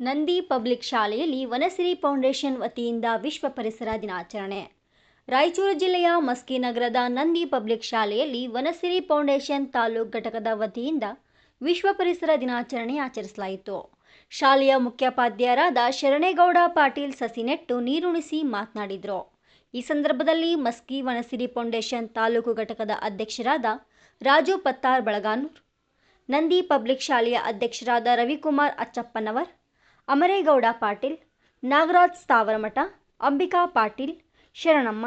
Nandi public ಶಾಲೆಯಲ್ಲಿ Vanasiri foundation ವತಿಯಿಂದ ವಿಶ್ವ ಪರಿಸರ ದಿನಾಚರಣೆ. ರಾಯಚೂರು ಜಿಲ್ಲೆಯ ಮಸ್ಕಿ ನಗರದ ನಂದಿ ಪಬ್ಲಿಕ್ ಶಾಲೆಯಲ್ಲಿ ವನಸಿರಿ ಫೌಂಡೇಶನ್ ತಾಲೂಕು ಘಟಕದ ವತಿಯಿಂದ ವಿಶ್ವ ಪರಿಸರ ದಿನಾಚರಣೆ ಆಚರಿಸಲಾಯಿತು. ಶಾಲೆಯ ಮುಖ್ಯೋಪಾಧ್ಯಾಯರಾದ ಶರಣೇಗೌಡ ಪಾಟೀಲ್ ಸಸಿ ನೆಟ್ಟು ನೀರುಣಿಸಿ ಮಾತನಾಡಿದರು. ಈ ಸಂದರ್ಭದಲ್ಲಿ ಮಸ್ಕಿ ವನಸಿರಿ ಫೌಂಡೇಶನ್ ತಾಲೂಕು ಘಟಕದ ಅಧ್ಯಕ್ಷರಾದ ರಾಜು ಪತ್ತಾರ್ ಬಳಗಾನೂರ್, ನಂದಿ ಪಬ್ಲಿಕ್ ಶಾಲೆಯ ಅಧ್ಯಕ್ಷರಾದ ರವಿಕುಮಾರ್ ಅಚ್ಚಪ್ಪನವರ್ ಅಮರೇಗೌಡ ಪಾಟೀಲ್, ನಾಗರಾಜ್ ಸ್ಥಾವರಮಠ, ಅಂಬಿಕಾ ಪಾಟೀಲ್, ಶರಣಮ್ಮ,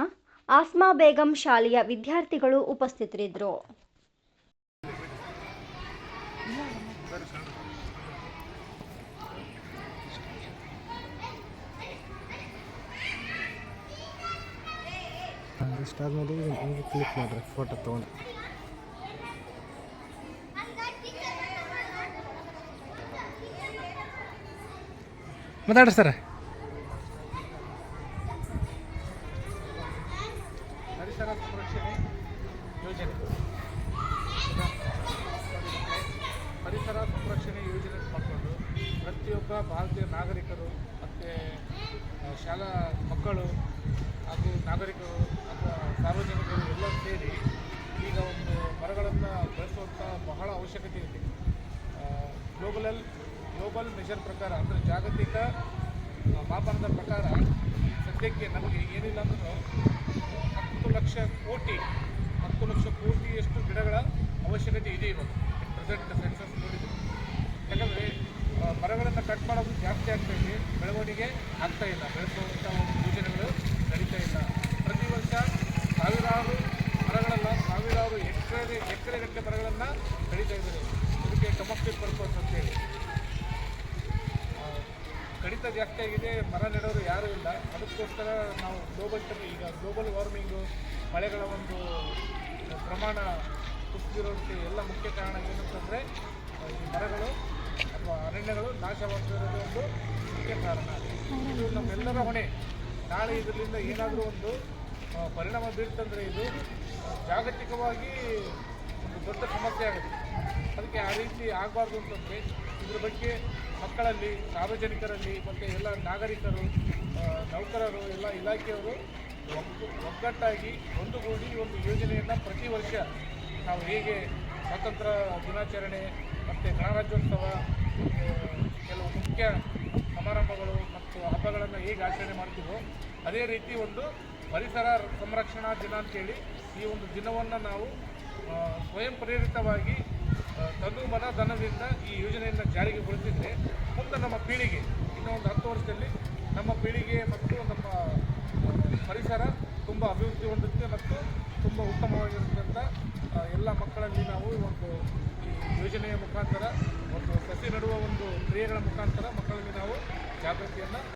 ಆಸ್ಮಾ ಬೇಗಂ ಶಾಲೆಯ ವಿದ್ಯಾರ್ಥಿಗಳು ಉಪಸ್ಥಿತರಿದ್ದರು. ಇಷ್ಟಾದ್ಮೇಲೆ ಕ್ಲಿಕ್ ಫೋಟೋ ತೊಗೊಂಡು. ಮಾತಾಡ್ರಿ ಸರ್ ಪರಿಸರ ಸಂರಕ್ಷಣೆ ಯೋಜನೆ ಪರಿಸರ ಸಂರಕ್ಷಣೆ ಯೋಜನೆ ಮಾಡಿಕೊಂಡು ಪ್ರತಿಯೊಬ್ಬ ಭಾರತೀಯ ನಾಗರಿಕರು ಮತ್ತು ಶಾಲಾ ಮಕ್ಕಳು ಹಾಗೂ ನಾಗರಿಕರು ಅಥವಾ ಸಾರ್ವಜನಿಕರು ಎಲ್ಲ ಸೇರಿ ಈಗ ಒಂದು ಮರಗಳನ್ನು ಬೆಳೆಸುವಂಥ ಬಹಳ ಅವಶ್ಯಕತೆ ಇದೆ. ಗ್ಲೋಬಲಲ್ ಗ್ಲೋಬಲ್ ಮೆಷರ್ ಪ್ರಕಾರ ಅಂದರೆ ಜಾಗತಿಕ ಮಾಪನದ ಪ್ರಕಾರ ಸದ್ಯಕ್ಕೆ ನಮಗೆ ಏನಿಲ್ಲ ಅಂದ್ರೂ ಹತ್ತು ಲಕ್ಷ ಕೋಟಿ, ಹತ್ತು ಲಕ್ಷ ಕೋಟಿಯಷ್ಟು ಗಿಡಗಳ ಅವಶ್ಯಕತೆ ಇದೆ ಇವಾಗ. ಪ್ರೆಸೆಂಟ್ ಸೆನ್ಸಸ್ ನೋಡಿದ್ರು. ಯಾಕಂದರೆ ಮರಗಳನ್ನು ಕಟ್ ಮಾಡೋದು ಜಾಸ್ತಿ ಆಗ್ತಾ ಇದೆ, ಬೆಳವಣಿಗೆ ಆಗ್ತಾ ಇಲ್ಲ. ಬೆಳೆಸುವಂಥ ಒಂದು ಯೋಜನೆಗಳು ನಡೀತಾ ಇಲ್ಲ. ಪ್ರತಿ ವರ್ಷ ಸಾವಿರಾರು ಕಡಿತ ಜಾಸ್ತಿ ಆಗಿದೆ, ಮರ ನೆಡೋರು ಯಾರೂ ಇಲ್ಲ. ಅದಕ್ಕೋಸ್ಕರ ನಾವು ಗ್ಲೋಬಲ್ ಟೆಂಪ್ ಈಗ ಗ್ಲೋಬಲ್ ವಾರ್ಮಿಂಗು ಮಳೆಗಳ ಒಂದು ಪ್ರಮಾಣ ಕುಸಿದಿರೋದಕ್ಕೆ ಎಲ್ಲ ಮುಖ್ಯ ಕಾರಣ ಏನಂತಂದರೆ ಈ ಮರಗಳು ಅಥವಾ ಅರಣ್ಯಗಳು ನಾಶವಾಗ್ತಿರೋದು ಒಂದು ಮುಖ್ಯ ಕಾರಣ. ಇದು ನಮ್ಮೆಲ್ಲರ ಹೊಣೆ. ನಾಳೆ ಇದರಿಂದ ಏನಾದರೂ ಒಂದು ಪರಿಣಾಮ ಬೀರ್ತಂದರೆ ಇದು ಜಾಗತಿಕವಾಗಿ ಒಂದು ದೊಡ್ಡ ಸಮಸ್ಯೆ ಆಗುತ್ತೆ. ಅದಕ್ಕೆ ಆ ರೀತಿ ಆಗಬಾರ್ದು ಅಂತಂದರೆ ಇದ್ರ ಬಗ್ಗೆ ಮಕ್ಕಳಲ್ಲಿ, ಸಾರ್ವಜನಿಕರಲ್ಲಿ ಮತ್ತು ಎಲ್ಲ ನಾಗರಿಕರು ನೌಕರರು, ಎಲ್ಲ ಇಲಾಖೆಯವರು ಒಗ್ಗು, ಒಗ್ಗಟ್ಟಾಗಿ ಒಂದುಗೂಡಿ ಒಂದು ಯೋಜನೆಯನ್ನು ಪ್ರತಿ ವರ್ಷ ನಾವು ಹೇಗೆ ಸ್ವಾತಂತ್ರ್ಯ ದಿನಾಚರಣೆ ಮತ್ತು ಗಣರಾಜ್ಯೋತ್ಸವ ಕೆಲವು ಮುಖ್ಯ ಸಮಾರಂಭಗಳು ಮತ್ತು ಹಬ್ಬಗಳನ್ನು ಹೇಗೆ ಆಚರಣೆ ಮಾಡ್ತೀವೋ ಅದೇ ರೀತಿ ಒಂದು ಪರಿಸರ ಸಂರಕ್ಷಣಾ ದಿನ ಅಂತೇಳಿ ಈ ಒಂದು ದಿನವನ್ನು ನಾವು ಸ್ವಯಂ ಪ್ರೇರಿತವಾಗಿ ತನು ಮನ ಧನದಿಂದ ಈ ಯೋಜನೆಯನ್ನು ಜಾರಿಗೆ ಗೊಳಿಸಿದರೆ ಮುಂದೆ ನಮ್ಮ ಪೀಳಿಗೆ, ಇನ್ನೂ ಒಂದು ಹತ್ತು ವರ್ಷದಲ್ಲಿ ನಮ್ಮ ಪೀಳಿಗೆ ಮತ್ತು ನಮ್ಮ ಪರಿಸರ ತುಂಬ ಅಭಿವೃದ್ಧಿ ಹೊಂದುತ್ತೆ ಮತ್ತು ತುಂಬ ಉತ್ತಮವಾಗಿರುತ್ತಂಥ ಎಲ್ಲ ಮಕ್ಕಳಲ್ಲಿ ನಾವು ಒಂದು ಈ ಯೋಜನೆಯ ಮುಖಾಂತರ, ಒಂದು ಸಸಿ ನೆಡುವ ಒಂದು ಕ್ರಿಯೆಗಳ ಮುಖಾಂತರ ಮಕ್ಕಳಲ್ಲಿ ನಾವು ಜಾಗೃತಿಯನ್ನು